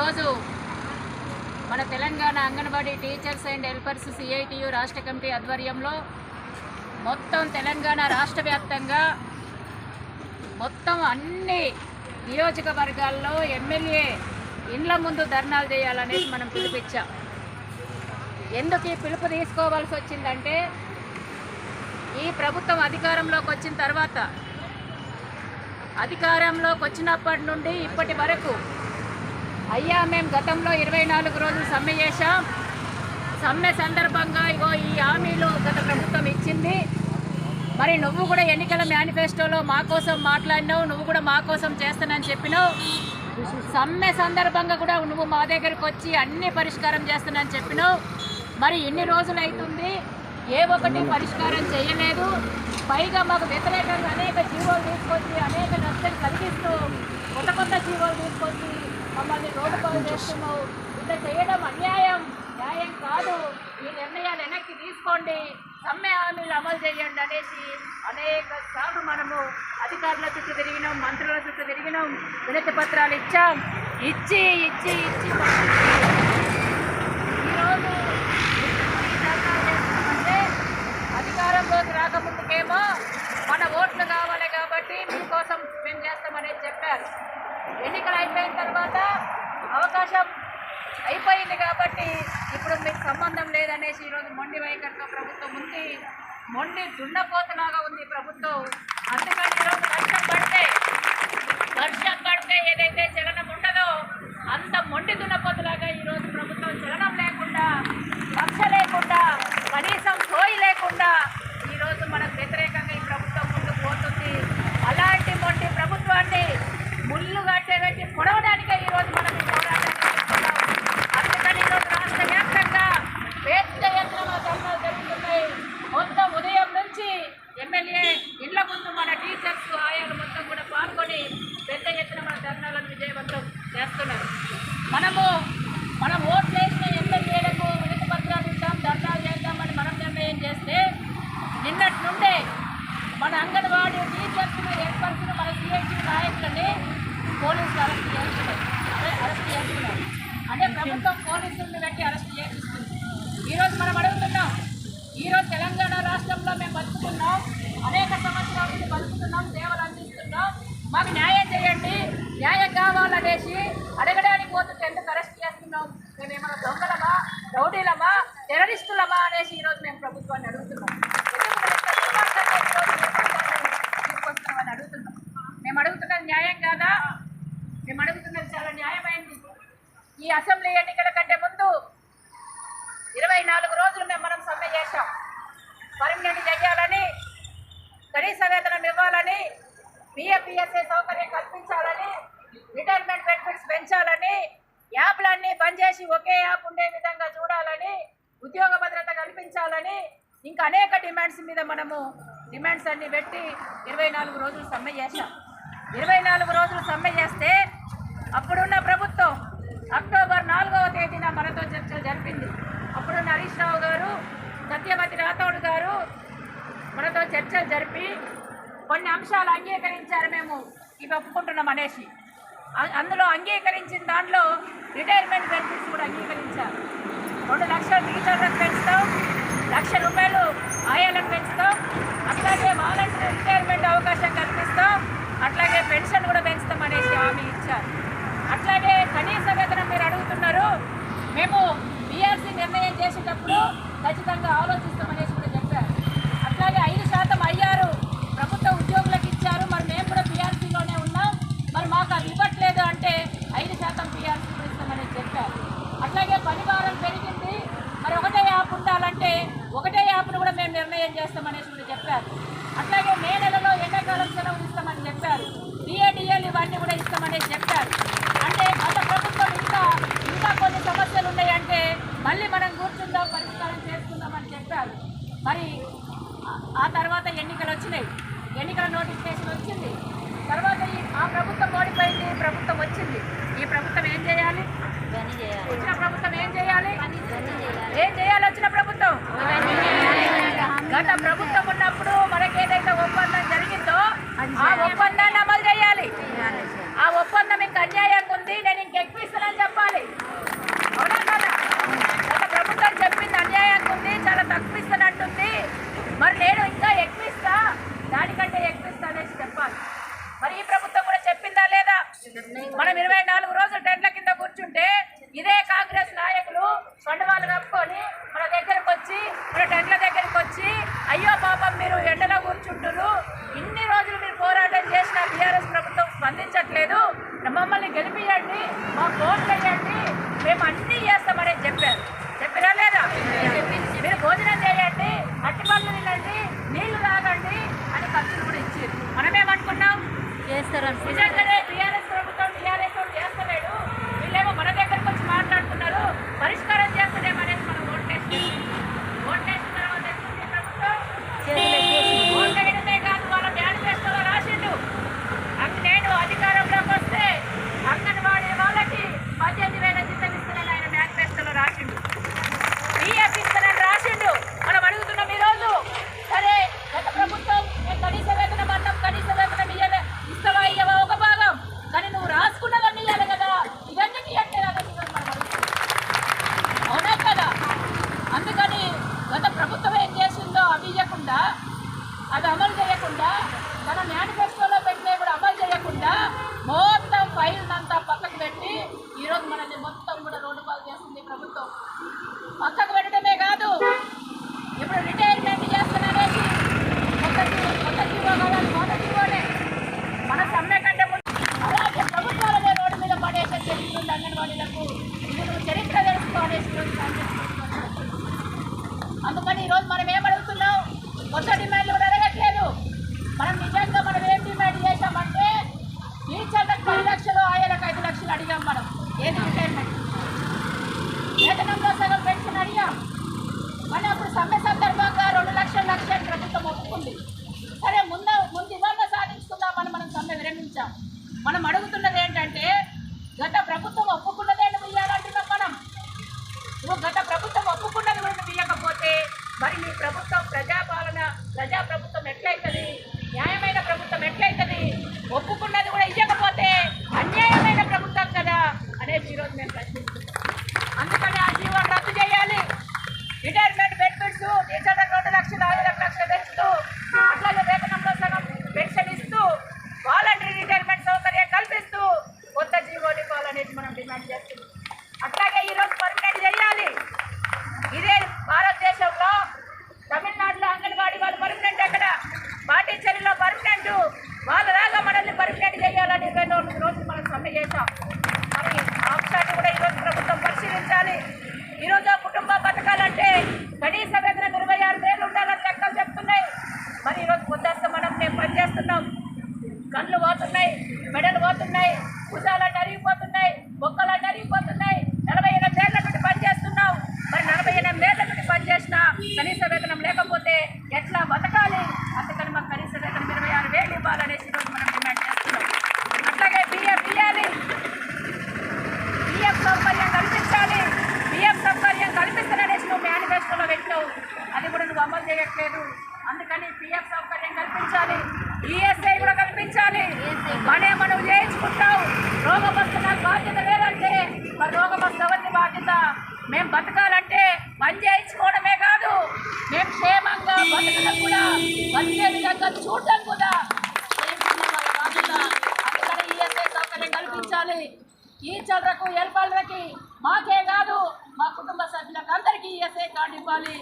ఈరోజు మన Telangana Anganwadi teachers and helpers CITU రాష్ట్ర కమిటీ ఆధ్వర్యంలో మొత్తం తెలంగాణ రాష్ట్ర వ్యాప్తంగా మొత్తం అన్ని నియోజకవర్గాల్లో ఎమ్మెల్యే ఇండ్ల ముందు ధర్నాలు చేయాలనేసి మనం పిలిపించాం. ఎందుకు ఈ పిలుపు తీసుకోవాల్సి వచ్చిందంటే ఈ ప్రభుత్వం అధికారంలోకి వచ్చిన తర్వాత అధికారంలోకి వచ్చినప్పటి నుండి ఇప్పటి వరకు అయ్యా మేము గతంలో ఇరవై నాలుగు రోజులు సమ్మె చేశాం. సమ్మె సందర్భంగా ఇగో ఈ హామీలు గత ప్రభుత్వం ఇచ్చింది. మరి నువ్వు కూడా ఎన్నికల మేనిఫెస్టోలో మా కోసం మాట్లాడినావు నువ్వు కూడా మా కోసం చేస్తానని చెప్పినావు. సమ్మె సందర్భంగా కూడా నువ్వు మా దగ్గరకు వచ్చి అన్ని పరిష్కారం చేస్తానని చెప్పినావు. మరి ఇన్ని రోజులు అవుతుంది ఏ ఒక్కటి పరిష్కారం చేయలేదు. పైగా మాకు వ్యతిరేకంగా అనేక జీవోలు తీసుకొచ్చి అనేక నష్టం కలిగిస్తూ కొత్త కొత్త జీవోలు తీసుకొచ్చి మమ్మల్ని రోడ్డు చేస్తున్నావు ఇట్లా చేయడం అన్యాయం. న్యాయం కాదు. ఈ నిర్ణయాలు వెనక్కి తీసుకోండి. సమ్మె హామీలు అమలు చేయండి అనేసి అనేక సార్లు మనము అధికారుల చుట్టూ తిరిగినాం మంత్రుల చుట్టూ తిరిగినాం వినతి పత్రాలు ఇచ్చాం. ఇచ్చి ఇచ్చి ఇచ్చి ఈరోజు అధికారంలోకి రాకముందుకేమో మన ఓట్లు కావాలి కాబట్టి మీకోసం మేము చేస్తామనేది చెప్పారు. ఎన్నికలు అయిపోయిన తర్వాత అవకాశం అయిపోయింది కాబట్టి ఇప్పుడు మీకు సంబంధం లేదనేసి ఈరోజు మొండి వైఖరితో ప్రభుత్వం ఉంది. మొండి దున్నపోతలాగా ఉంది ప్రభుత్వం. అందుకని ఈరోజు వర్షం పడితే వర్షం పడితే ఏదైతే చలనం ఉండదో అంత మొండి దున్నపోతలాగా ఈరోజు ప్రభుత్వం చలనం లేకుండా లక్ష లేకుండా కనీసం సోయి లేకుండా ఈరోజు మనకు వ్యతిరేకంగా ఈ ప్రభుత్వం ముందుకు పోతుంది అలాంటి మొండి ప్రభుత్వాన్ని ముళ్ళు కట్టేబెట్టి పొడవడానికే ఈరోజు మనం ఈ పోరాటాన్ని చేస్తున్నాం అందుకని ఈరోజు రాష్ట్ర వ్యాప్తంగా పెద్ద ఎత్తున ధర్నాలు జరుగుతున్నాయి మొత్తం ఉదయం నుంచి ఎమ్మెల్యే ఇళ్ళ ముందు మన టీచర్స్ ఆయాలు మొత్తం కూడా పాల్గొని పెద్ద ఎత్తున మన ధర్నాలను విజయవంతం చేస్తున్నారు మనము మనం ఓట్లు వేసిన ఎమ్మెల్యేలకు వినతి పత్రాలు ఇస్తాం ధర్నాలు చేద్దామని మనం నిర్ణయం చేస్తే నిన్నటి నుండే మన అంగన్వాడీ టీచర్స్ను హెల్పర్స్ను మన సిఐటి నాయకులని పోలీసులు అరెస్ట్ చేస్తున్నారు అదే అరెస్ట్ చేస్తున్నారు అంటే ప్రభుత్వం పోలీసులను పెట్టి అరెస్ట్ చేపిస్తుంది ఈరోజు మనం అడుగుతున్నాం ఈరోజు తెలంగాణ రాష్ట్రంలో మేము బతుకుతున్నాం అనేక సంవత్సరాల నుంచి బతుకుతున్నాం సేవలు అందిస్తున్నాం మాకు న్యాయం చేయండి న్యాయం కావాలనేసి అడగడానికి పోతుంటే ఎందుకు అరెస్ట్ చేస్తున్నాం మేము ఏమైనా దొంగలమా రౌడీలమా టెర్రరిస్టులమా అనేసి ఈరోజు మేము ప్రభుత్వాన్ని అడుగుతున్నాం ఎందుకు మీరు ఇంత దుర్మార్గంగా ఈరోజు ప్రభుత్వాన్ని తీసుకొస్తున్నామని అడుగుతున్నాం మేము అడుగుతున్నది న్యాయం కాదా మేము అడుగుతున్నది చాలా న్యాయమైంది ఈ అసెంబ్లీ ఎన్నికల కంటే ముందు ఇరవై నాలుగు రోజులు మేము మనం సమ్మె చేశాం. పర్మనెంట్ చేయాలని కనీస వేతనం ఇవ్వాలని పిఎఫ్పిఎస్ఏ సౌకర్యం కల్పించాలని రిటైర్మెంట్ బెనిఫిట్స్ పెంచాలని యాప్లన్నీ బంద్ చేసి ఒకే యాప్ ఉండే విధంగా చూడాలని ఉద్యోగ భద్రత కల్పించాలని ఇంకా అనేక డిమాండ్స్ మీద మనము డిమాండ్స్ అన్ని పెట్టి ఇరవై నాలుగు రోజులు సమ్మె చేశాం. ఇరవై నాలుగు రోజులు సమ్మె చేస్తే అప్పుడున్న ప్రభుత్వం అక్టోబర్ నాలుగవ తేదీన మనతో చర్చలు జరిపింది. అప్పుడు హరీష్ రావు గారు సత్యవతి రాథోడ్ గారు మనతో చర్చలు జరిపి కొన్ని అంశాలు అంగీకరించారు మేము. ఇవి ఒప్పుకుంటున్నాం అనేసి. అందులో అంగీకరించిన దాంట్లో రిటైర్మెంట్ బెనిఫిట్స్ కూడా అంగీకరించారు. రెండు లక్షలు టీచర్లకు పెంచుతాం లక్ష రూపాయలు ఆయాలకు పెంచుతాం అట్లాగే వాలంటీర్ రిటైర్మెంట్ అవకాశం కల్పిస్తాం అట్లాగే పెన్షన్ కూడా పెంచుతాం అనేసి హామీ ఇచ్చారు. అట్లాగే కనీస వేతన మీరు మేము బీఆర్సీ నిర్ణయం చేసేటప్పుడు ఖచ్చితంగా ఆలోచిస్తామనేసి కూడా చెప్పారు. అట్లాగే ఐదు శాతం అయ్యారు. ప్రభుత్వ ఉద్యోగులకు ఇచ్చారు. మరి మేము కూడా బీఆర్సీలోనే ఉన్నాం. మరి మాకు అది ఇవ్వట్లేదు అంటే ఐదు శాతం బీఆర్సీ ఇస్తామనేసి ఇస్తామని చెప్పారు. అట్లాగే పని భారం పెరిగింది. మరి ఒకటే యాప్ ఉండాలంటే ఒకటే యాప్ను కూడా మేము నిర్ణయం చేస్తామనేసి కూడా చెప్పారు. అట్లాగే మే నెలలో ఎండాకాలం సెలవు ఇస్తామని చెప్పారు. డిఏడిఎల్ ఇవన్నీ కూడా ఇస్తామనేసి చెప్పారు. మనం ఏమడుగుతున్నాం కొత్త డిమాండ్లు tayo. మేము బతకాలంటే పని చేయించుకోవడమే కాదు. మేము క్షేమంగా బతకడం కూడా బతికే విధంగా చూడడం కూడా. అక్కడ ఈఎస్ఐ సౌకర్యం కల్పించాలి ఈ చదరకు ఎల్పాలకి మాకే కాదు మా కుటుంబ సభ్యులకు అందరికీ ఈఎస్ఐ కార్డు ఇవ్వాలి.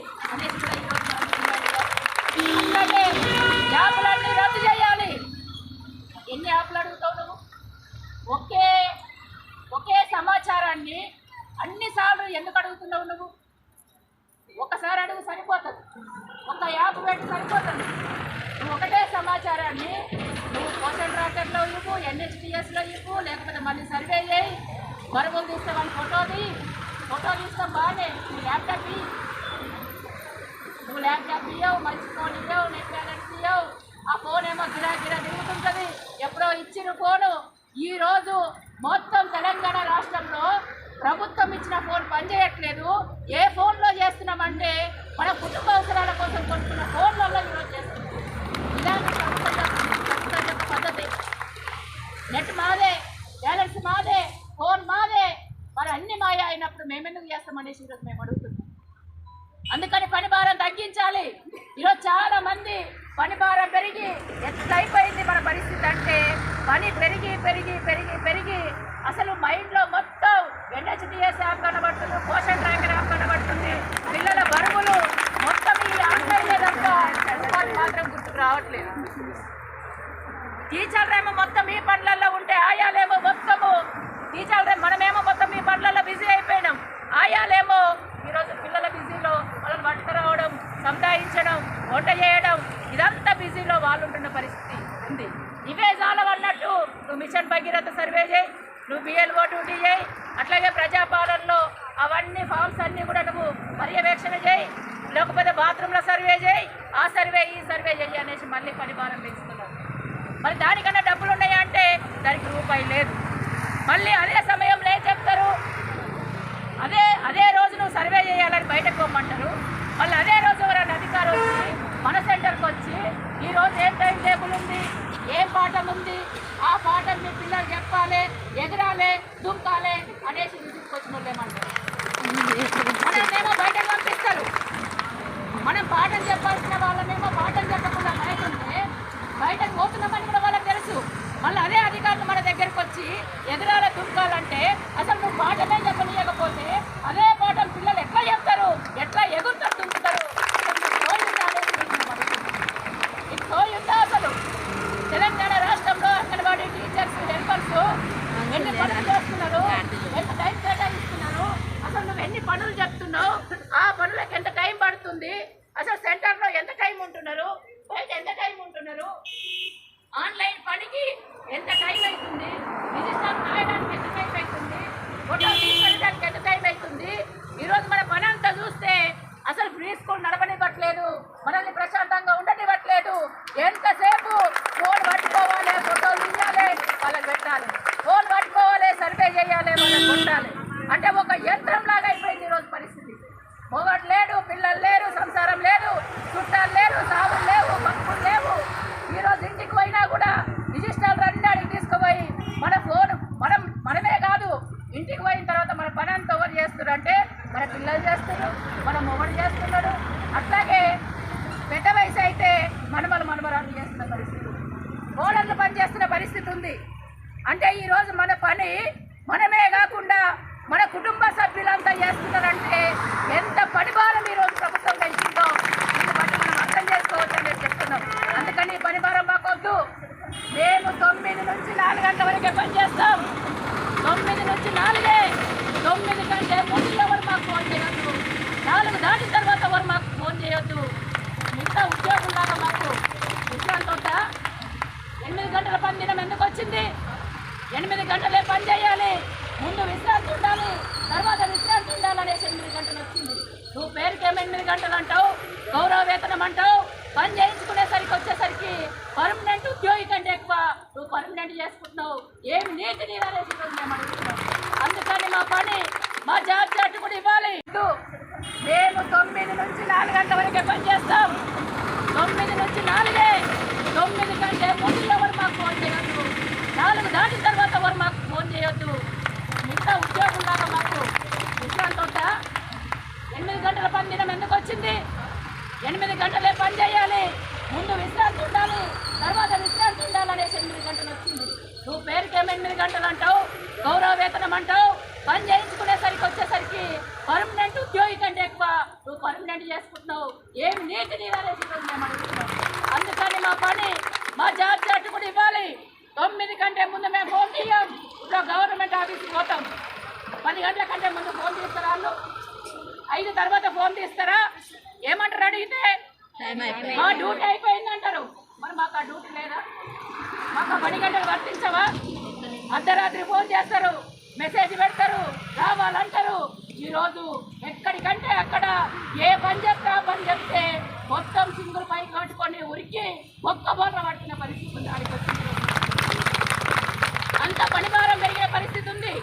ఎన్హెచ్పిఎస్లో ఇవ్వు లేకపోతే మళ్ళీ సర్వే చేయి మరొక తీస్తామని ఫోటోది ఫోటో తీస్తాం బాగానే నువ్వు ల్యాప్టాప్ నువ్వు ల్యాప్టాప్ ఇవ్వవు మంచి ఫోన్ ఇవ్వవు నెట్ బ్యాలెన్స్ ఇవ్వవు ఆ ఫోన్ ఏమో గిరా గిరా తిరుగుతుంటుంది ఎప్పుడో ఇచ్చిన ఫోను ఈరోజు మొత్తం తెలంగాణ రాష్ట్రంలో ప్రభుత్వం ఇచ్చిన ఫోన్ పనిచేయట్లేదు ఏ ఫోన్లో చేస్తున్నామంటే మన కుటుంబ అవసరాల కోసం కొనుక్కున్న ఫోన్లో అన్ని మాయ అయినప్పుడు మేమెందుకు చేస్తామనేసి ఈరోజు మేము అడుగుతున్నాం. అందుకని పని భారం తగ్గించాలి. ఈరోజు చాలా మంది పని భారం పెరిగి అయిపోయింది మన పరిస్థితి అంటే పని పెరిగి పెరిగి పెరిగి పెరిగి అసలు మైండ్లో మొత్తం ఎన్హెచ్డిఎస్ యాప్ కనబడుతుంది పోషన్ ట్రాకర్ యాప్ కనబడుతుంది. పిల్లల బరువులు మొత్తం ఈ ఆన్లైన్ మాత్రం గుర్తుకు రావట్లేదు. టీచర్లేమో మొత్తం ఈ పనులలో ఉంటే ఆయాలేమో మొత్తము టీచర్లే మనమేమో మొత్తం మీ పనులలో బిజీ అయిపోయినాం. ఆయాలేమో ఈరోజు పిల్లల బిజీలో వాళ్ళని పట్టుకురావడం సంతాయించడం వంట చేయడం ఇదంతా బిజీలో వాళ్ళుంటున్న పరిస్థితి ఉంది. ఇవే అన్నట్టు నువ్వు మిషన్ భగీరథ సర్వే చేయి నువ్వు బిఎల్ఓ డ్యూటీ చేయి అట్లాగే ప్రజాపాలనలో అవన్నీ ఫామ్స్ అన్నీ కూడా నువ్వు పర్యవేక్షణ చేయి లేకపోతే బాత్రూంలో సర్వే చేయి ఆ సర్వే ఈ సర్వే చేయి అనేసి మళ్ళీ పరిమాణం పెంచుతున్నావు. మరి దానికన్నా డబ్బులు ఉన్నాయా అంటే దానికి రూపాయి లేదు. మళ్ళీ అదే సమయంలో ఏం చెప్తారు. అదే అదే రోజు నువ్వు సర్వే చేయాలని బయటకు పోమంటారు మళ్ళీ అదే రోజు ఎవరైనా అధికారం వచ్చి మన సెంటర్కి వచ్చి ఈ రోజు ఏం టైం టేబుల్ ఉంది? ఏం పాఠం ఉంది? ఆ పాఠం మీ పిల్లలు చెప్పాలి ఎగరాలి దుంకాలి అనేసి తీసుకొచ్చిన వాళ్ళు ఏమంటారు? మనమేమో బయటకు పంపిస్తారు. మనం పాఠం చెప్పాల్సిన వాళ్ళమేమో పాఠం చెప్పకుండా బయట ఉంటే బయటకు పోతున్నామని కూడా వాళ్ళకి తెలుసు మళ్ళీ అదే అధికారులు మన దగ్గరికి వచ్చి ఎదురాల దుర్గాలంటే అసలు నువ్వు పాఠమే చెప్పనీయకపోతే అదే పాఠం పిల్లలు ఎట్లా చెప్తారు ఎట్లా ఎగురుతారు దుంకుతారు అసలు నీకు సోయి ఉందా అనేది నేను అడుగుతున్నా. నీకు సోయి ఉందా అసలు తెలంగాణ రాష్ట్రంలో అంగన్వాడీ టీచర్స్ హెల్పర్స్ ఎన్ని పనులు చేస్తున్నారు ఎంత టైం కేటాయిస్తున్నారు అసలు నువ్వు ఎన్ని పనులు చెప్తున్నావు ఆ పనులకు ఎంత టైం పడుతుంది అసలు సెంటర్లో ఎంత టైం ఉంటున్నారు బయట ఎంత టైం ఉంటున్నారు ఆన్లైన్ పనికి ఎంత టైం అవుతుంది రిజిస్టర్ రాయడానికి ఎంత టైం అవుతుంది ఫోటో తీసుకెళ్ళడానికి ఎంత టైం అవుతుంది ఈరోజు మన పని అంతా చూస్తే అసలు ప్రీ స్కూల్ నడపనివ్వట్లేదు మనల్ని ప్రశాంతంగా ఉండనివ్వట్లేదు ఎంతసేపు ఫోన్ పట్టుకోవాలి ఫోటోలు తీయాలి వాళ్ళకి పెట్టాలి ఫోన్ పట్టుకోవాలి సర్వే చేయాలి వాళ్ళకి కొట్టాలి అంటే ఒక యంత్రం లాగా అయిపోయింది ఈరోజు పరిస్థితి మొగడు లేడు పిల్లలు లేరు సంసారం లేదు చుట్టాలు లేరు సాగులు లేవు పక్కులు లేవు ఈరోజు ఇంటికి పోయినా కూడా రిజిస్టర్ రెండాడికి తీసుకుపోయి మన ఫోన్ మనం మనమే కాదు ఇంటికి పోయిన తర్వాత మన పని అంతా ఎవరు చేస్తున్నారు అంటే మన పిల్లలు చేస్తున్నారు మన మొగడు చేస్తున్నాడు అట్లాగే పెద్ద వయసు అయితే మనమలు మనమరాలు చేస్తున్న పరిస్థితి కోడళ్ళు పని చేస్తున్న పరిస్థితి ఉంది. అంటే ఈరోజు మన పని మనమే కాకుండా మన కుటుంబ సభ్యులంతా చేస్తున్న ఎంత పనిభారం ఈరోజు ప్రభుత్వం పెంచిందో దీన్ని బట్టి మనం అర్థం చేసుకోవచ్చు అనేది చెప్తున్నాం అందుకని ఈ పనిభారం మాకొద్దు మేము తొమ్మిది నుంచి నాలుగు గంటల వరకే పని చేస్తాం తొమ్మిది నుంచి నాలుగే తొమ్మిది కంటే ముందు ఎవరు మాకు ఫోన్ చేయొద్దు నాలుగు దాటిన తర్వాత ఎవరు మాకు ఫోన్ చేయొద్దు మిగతా ఉద్యోగులాగా మాకు విశ్రాంతి వద్దా ఎనిమిది గంటల పని దినం ఎందుకు వచ్చింది ఎనిమిది గంటలే పని చేయాలి ముందు విశ్రాంతి ఉండాలి తర్వాత విశ్రాంతి ఉండాలి అనేసి ఎనిమిది గంటలు వచ్చింది నువ్వు పేరుకేమో ఎనిమిది గంటలు అంటావు గౌరవ వేతనం అంటావు పని చేయించుకునేసరికి వచ్చేసరికి పర్మనెంట్ ఉద్యోగి కంటే ఎక్కువ నువ్వు పర్మనెంట్ చేసుకుంటున్నావు. ఏం నీతి నీరనేసి మేము అడుగుతున్నాం. అందుకని మా పని మా జాబ్ చార్ట్ కూడా ఇవ్వాలి. మేము తొమ్మిది నుంచి నాలుగు గంటల వరకే పని చేస్తాం. తొమ్మిది నుంచి నాలుగే. తొమ్మిది కంటే ముందు ఎవరు మాకు ఫోన్ చేయొద్దు. నాలుగు దాటిన తర్వాత ఎవరు మాకు ఫోన్ చేయొద్దు మిగతా ఉద్యోగులాగా మాకు విశ్రాంతి వద్దా ఎనిమిది గంటల పని దినం ఎందుకు వచ్చింది? ఎనిమిది గంటలే పని చేయాలి. ముందు విశ్రాంతి ఉండాలి. తర్వాత విశ్రాంతి ఉండాలనేసి ఎనిమిది గంటలు వచ్చింది. నువ్వు పేరుకేమో ఎనిమిది గంటలు అంటావు? గౌరవ వేతనం అంటావు? పని చేయించుకునేసరికి వచ్చేసరికి పర్మనెంట్ ఉద్యోగి కంటే ఎక్కువ నువ్వు పర్మనెంట్ చేసుకుంటున్నావు. ఏం నీతి నీరనేసి మేము అడుగుతున్నాం. అందుకని మా పని మా జాబ్ చార్ట్ కూడా ఇవ్వాలి. తొమ్మిది కంటే ముందు మేము ఫోన్ తీయం. ఇప్పుడు గవర్నమెంట్ ఆఫీస్కి పోతాం. పది గంటల కంటే ముందు ఫోన్ తీస్తారా వాళ్ళు ఐదు తర్వాత ఫోన్ తీస్తారా? ఏమంటారు అడిగితే? మా డ్యూటీ అయిపోయింది అంటారు మరి మాకు ఆ డ్యూటీ లేదా? మాకు ఆ పని గంటలు వర్తించవా? అర్ధరాత్రి ఫోన్ చేస్తారు మెసేజ్ పెడతారు రావాలంటారు. ఈరోజు ఎక్కడికంటే అక్కడ ఏ పని చెప్తే పని చెప్తే మొత్తం సింగులు పైకి కట్టుకొని ఉరికి ఒక్క బోర్ర పట్టిన పరిస్థితి ఉంది. అంత పనిభారం పెరిగే పరిస్థితి ఉంది.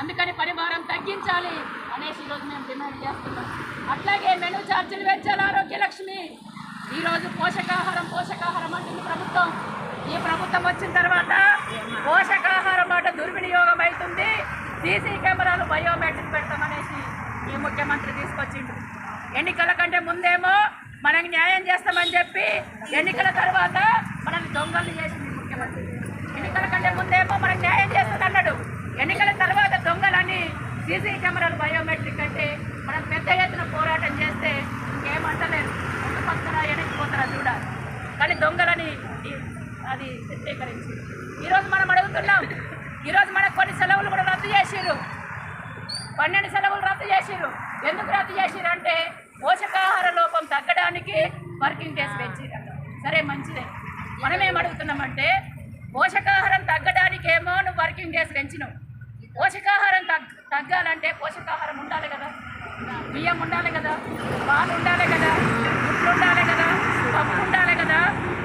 అందుకని పనిభారం తగ్గించాలి. అనేసి ఈరోజు మేము డిమాండ్ చేస్తున్నాం. అట్లాగే మెను ఛార్జీలు పెంచాలి ఆరోగ్య లక్ష్మి ఈరోజు పోషకాహారం పోషకాహారం అంటుంది ప్రభుత్వం. ఈ ప్రభుత్వం వచ్చిన తర్వాత పోషకాహారం మాట దుర్వినియోగం అవుతుంది. సీసీ కెమెరాలు బయోమెట్రిక్ పెడతామనేసి ఈ ముఖ్యమంత్రి తీసుకొచ్చిండు. ఎన్నికల కంటే ముందేమో మనకి న్యాయం చేస్తామని చెప్పి ఎన్నికల తర్వాత మనల్ని దొంగలు చేసింది ముఖ్యమంత్రి. ఎన్నికల కంటే ముందేమో మనకు న్యాయం చేస్తుంది అన్నాడు. సీసీ కెమెరాలు బయోమెట్రిక్ అంటే మనం పెద్ద ఎత్తున పోరాటం చేస్తే ఇంకేమంటలేదు ముందు పక్కన వెనక్కిపోతారా చూడాలి కానీ దొంగలని అది చిత్రీకరించి ఈరోజు మనం అడుగుతున్నాం. ఈరోజు మనకు కొన్ని సెలవులు కూడా రద్దు చేసిరు పన్నెండు సెలవులు రద్దు చేసిరు ఎందుకు రద్దు చేసిరు అంటే పోషకాహార లోపం తగ్గడానికి వర్కింగ్ డేస్ పెంచిర్రు. సరే మంచిదే. మనం ఏమడుగుతున్నామంటే అడుగుతున్నామంటే పోషకాహారం తగ్గడానికి ఏమో నువ్వు వర్కింగ్ డేస్ పెంచినావు. పోషకాహారం తగ్గ తగ్గాలంటే పోషకాహారం ఉండాలి కదా. బియ్యం ఉండాలి కదా. పాలు ఉండాలి కదా. గుడ్లు ఉండాలి కదా. పప్పు ఉండాలి కదా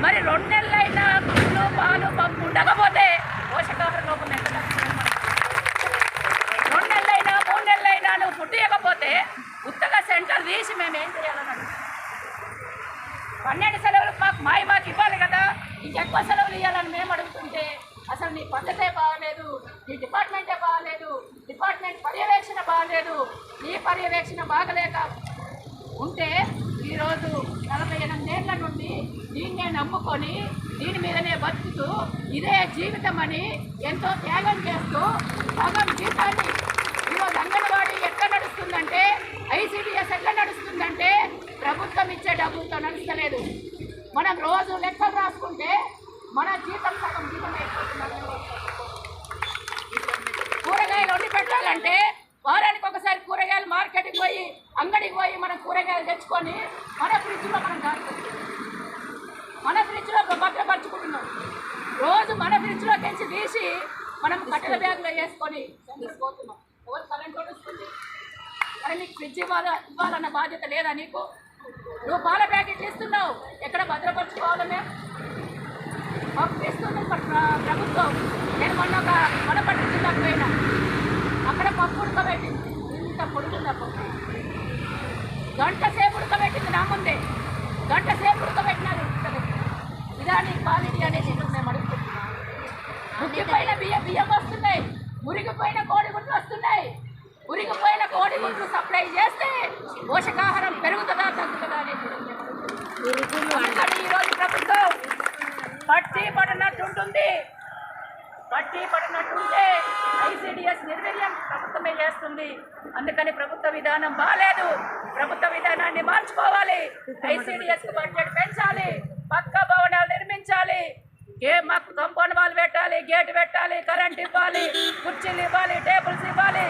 మరి రెండు నెలలైనా గుడ్లు పాలు పప్పు ఉండకపోతే పోషకాహార లోపం ఎక్కడ రెండు నెలలైనా మూడు నెలలైనా నువ్వు ఫుడ్ ఇవ్వకపోతే ఉత్తగా సెంటర్ తీసి మేము ఏం చేయాలని అడుగుతాం. పన్నెండు సెలవులు మాకు మాయ మాకు ఇవ్వాలి కదా ఇంకెక్కువ సెలవులు ఇవ్వాలని మేము అడుగుతుంటే అసలు నీ పద్ధతే బాగాలేదు నీ డిపార్ట్మెంటే బాగాలేదు డిపార్ట్మెంట్ పర్యవేక్షణ బాగాలేదు నీ పర్యవేక్షణ బాగలేక ఉంటే ఈరోజు నలభై ఎనిమిదేళ్ళ నుండి దీన్నే నమ్ముకొని దీని మీదనే బతుకుతూ ఇదే జీవితం అని ఎంతో త్యాగం చేస్తూ సగం జీతాన్ని ఈరోజు అంగన్వాడీ ఎట్లా నడుస్తుందంటే ఐసీడీఎస్ ఎట్లా నడుస్తుందంటే ప్రభుత్వం ఇచ్చే డబ్బులతో నడుస్తలేదు. మనం రోజు లెక్కలు రాసుకుంటే మన జీతం సగం జీతం కూరగాయలు వండి పెట్టాలంటే వారానికి ఒకసారి కూరగాయలు మార్కెట్కి పోయి అంగడికి పోయి మనం కూరగాయలు తెచ్చుకొని మన ఫ్రిడ్జ్లో మనం దాచుకుంటున్నాం మన ఫ్రిడ్జ్లో భద్రపరుచుకుంటున్నాం. రోజు మన ఫ్రిడ్జ్లో తెచ్చి తీసి మనం కట్టెల బ్యాగ్లో వేసుకొని పోతున్నాం. ఎవరు కరెంట్ వస్తుంది? మరి నీకు ఫ్రిడ్జ్ ఇవ్వాల ఇవ్వాలన్న బాధ్యత లేదా నీకు? నువ్వు పాల ప్యాకెట్ ఇస్తున్నావు. ఎక్కడ భద్రపరచుకోవాలి మేము మాకు ప్రభుత్వం. నేను మొన్న ఒక వనపట్టు జిల్లాకు పోయినా. అక్కడ పప్పు ఉడకబెట్టింది ఇంత పొడుగుందా పప్పు గంట సేపు ఉడకబెట్టింది నా ముందే గంట సేపు ఉడకబెట్టినారు ఉడకబెట్టి ఇదాని క్వాలిటీ అనేది ఇప్పుడు మేము అడుగుతున్నాం మురిగిపోయిన బియ్యం బియ్యం వస్తున్నాయి మురిగిపోయిన కోడిగుడ్లు వస్తున్నాయి మురిగిపోయిన కోడిగుడ్లు సప్లై చేస్తే పోషకాహారం పెరుగుతుందా తగ్గుతుందా అనేది అందుకని ఈరోజు ప్రభుత్వం పట్టి పడినట్టు ఉంటుంది పట్టి పడినట్టుంటే ఐసీడీఎస్ నిర్వీర్యం ప్రభుత్వమే చేస్తుంది అందుకని ప్రభుత్వ విధానం బాగాలేదు ప్రభుత్వ దాన్ని మార్చుకోవాలి ఐసీడీఎస్ బడ్జెట్ పెంచాలి. పక్క భవనాలు నిర్మించాలి. ఏ మాకు కంపౌండ్ వాల్ పెట్టాలి గేట్ పెట్టాలి కరెంట్ ఇవ్వాలి కుర్చీలు ఇవ్వాలి టేబుల్స్ ఇవ్వాలి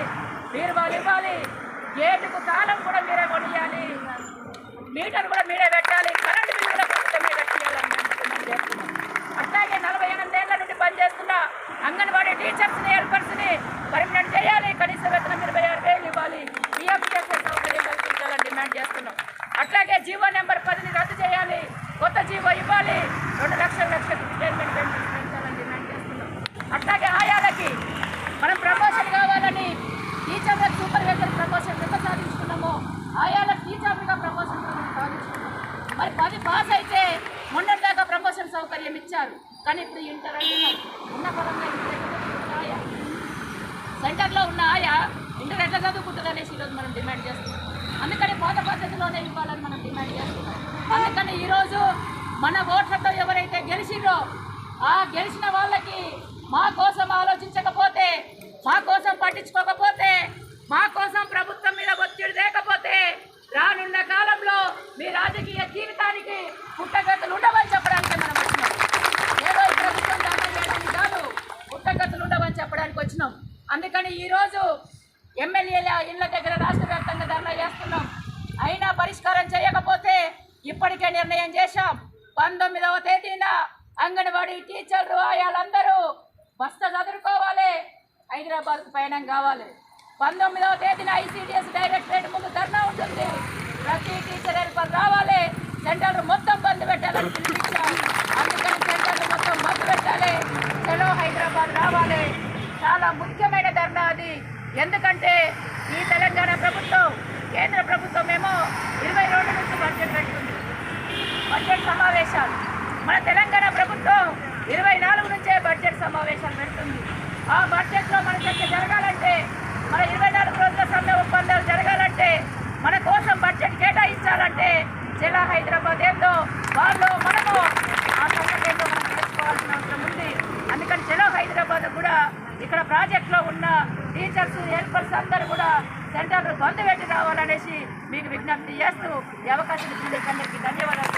బీరువాలు ఇవ్వాలి. గేటుకు తాళం కూడా మీరే కొనియాలి. మీటర్ కూడా మీరే పెట్టాలి. కరెంట్ బిల్లు కూడా ప్రభుత్వమే కట్టియాలని అట్లాగే నలభై ఎనిమిదేళ్ళ నుండి పనిచేస్తున్న అంగన్వాడీ టీచర్స్ని హెల్పర్స్ని పర్మనెంట్ చేయాలి. కనీస వేతనం ఇరవై ఆరు వేలు ఇవ్వాలి పిఎఫ్పిఎస్ఏ సౌకర్యం చేస్తున్నాం. అట్లాగే జీవో నెంబర్ పదిని రద్దు చేయాలి కొత్త జీవో ఇవ్వాలి రెండు లక్షల లక్షలకు రిటైర్మెంట్ బెనిఫిట్స్ పెంచాలని డిమాండ్ చేస్తున్నాం అట్లాగే ఆయాలకి మనం ప్రమోషన్ కావాలని టీచర్లకు సూపర్వైజర్ ప్రమోషన్ ఎంత సాధించుకున్నామో ఆయాల టీచర్లుగా ప్రమోషన్ మనం సాధించుకున్నాం మరి పది పాస్ అయితే మొన్నటిదాకా ప్రమోషన్ సౌకర్యం ఇచ్చారు కానీ ఇప్పుడు ఇంటర్ అంటున్నాం ఉన్న పరంగా ఇంటర్ ఎట్లా చదువుకుంటుంది ఆయా సెంటర్లో ఉన్న ఆయా ఇంటర్ ఎట్లా చదువుకుంటుంది అనేసి ఈరోజు మనం డిమాండ్ చేస్తున్నాం అందుకని పాత పద్ధతిలోనే ఇవ్వాలని మనం డిమాండ్ చేస్తున్నాం అందుకని ఈరోజు మన ఓట్లతో ఎవరైతే గెలిచిరో ఆ గెలిచిన వాళ్ళకి మా కోసం ఆలోచించకపోతే మా కోసం పట్టించుకోకపోతే మా కోసం ప్రభుత్వం మీద ఒత్తిడి లేకపోతే రానున్న కాలంలో మీ రాజకీయ జీవితానికి పుట్టగతులు ఉండవని చెప్పడానికి మనం వచ్చినాం. ఏదో ఈ ప్రభుత్వం దాఖలు చేయడానికి కాదు పుట్టగతులు ఉండవని చెప్పడానికి వచ్చినాం. అందుకని ఈరోజు ఎమ్మెల్యేల ఇళ్ళ దగ్గర రాష్ట్ర వ్యాప్తంగా ధర్నా చేస్తున్నాం. అయినా పరిష్కారం చేయకపోతే ఇప్పటికే నిర్ణయం చేశాం. పంతొమ్మిదవ తేదీన అంగన్వాడీ టీచర్లు ఆయాలందరూ బస్త చదువుకోవాలి. హైదరాబాద్కు పయనం కావాలి. పంతొమ్మిదవ తేదీన ఐసీడీఎస్ డైరెక్టరేట్ ముందు ధర్నా ఉంటుంది. ప్రతి టీచర్ హెల్పర్ రావాలి. సెంటర్ మొత్తం బంద్ పెట్టాలని పిలిపించాం అందుకని సెంటర్ మొత్తం బంద్ పెట్టాలి. చలో హైదరాబాద్ రావాలి. చాలా ముఖ్యమైన ధర్నా అది. ఎందుకంటే ఈ తెలంగాణ ప్రభుత్వం కేంద్ర ప్రభుత్వం ఏమో ఇరవై రోజుల నుంచి బడ్జెట్ పెడుతుంది. బడ్జెట్ సమావేశాలు. మన తెలంగాణ ప్రభుత్వం ఇరవై నాలుగు నుంచే బడ్జెట్ సమావేశాలు పెడుతుంది. ఆ బడ్జెట్లో మన చర్చ జరగాలంటే మన ఇరవై నాలుగు రోజుల సమయ ఒప్పందాలు జరగాలంటే మన కోసం బడ్జెట్ కేటాయించాలంటే జిల్లా హైదరాబాద్ ఏందో వాళ్ళు మనము ఆ సంగతి ఏందో మనం తెలుసుకోవాల్సిన అవసరం ఉంది. అందుకని చలో హైదరాబాద్ కూడా ఇక్కడ ప్రాజెక్ట్లో ఉన్న టీచర్స్ హెల్పర్స్ అందరూ కూడా సెంటర్లు బంద్ పెట్టి రావాలనేసి మీకు విజ్ఞప్తి చేస్తూ ఈ అవకాశం ఇచ్చిన అందరికీ ధన్యవాదాలు.